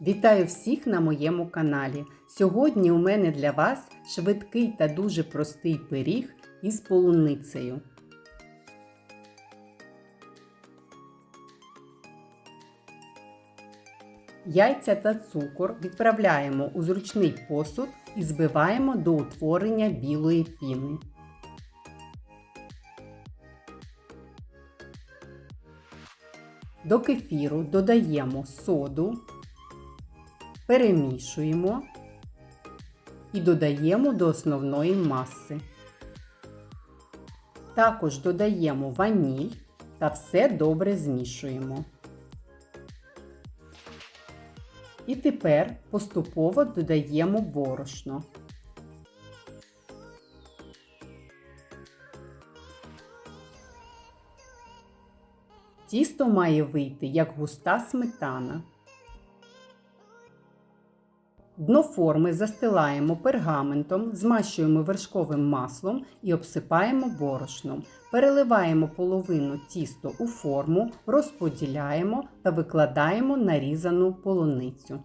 Вітаю всіх на моєму каналі. Сьогодні у мене для вас швидкий та дуже простий пиріг із полуницею. Яйця та цукор відправляємо у зручний посуд і збиваємо до утворення білої піни. До кефіру додаємо соду, перемішуємо і додаємо до основної маси. Також додаємо ваніль та все добре змішуємо. І тепер поступово додаємо борошно. Тісто має вийти як густа сметана. Дно форми застилаємо пергаментом, змащуємо вершковим маслом і обсипаємо борошном. Переливаємо половину тісто у форму, розподіляємо та викладаємо нарізану полуницю.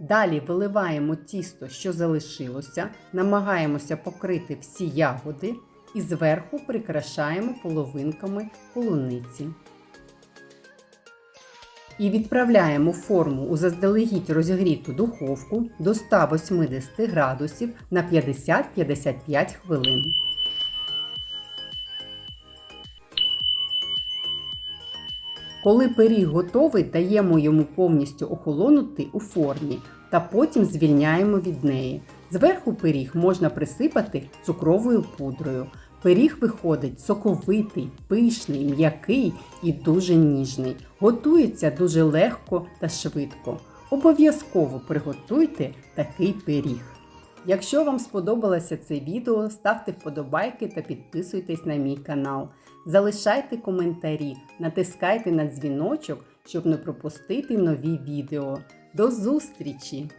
Далі виливаємо тісто, що залишилося, намагаємося покрити всі ягоди і зверху прикрашаємо половинками полуниці. І відправляємо форму у заздалегідь розігріту духовку до 180 градусів на 50-55 хвилин. Коли пиріг готовий, даємо йому повністю охолонути у формі та потім звільняємо від неї. Зверху пиріг можна присипати цукровою пудрою. Пиріг виходить соковитий, пишний, м'який і дуже ніжний. Готується дуже легко та швидко. Обов'язково приготуйте такий пиріг. Якщо вам сподобалося це відео, ставте вподобайки та підписуйтесь на мій канал. Залишайте коментарі, натискайте на дзвіночок, щоб не пропустити нові відео. До зустрічі!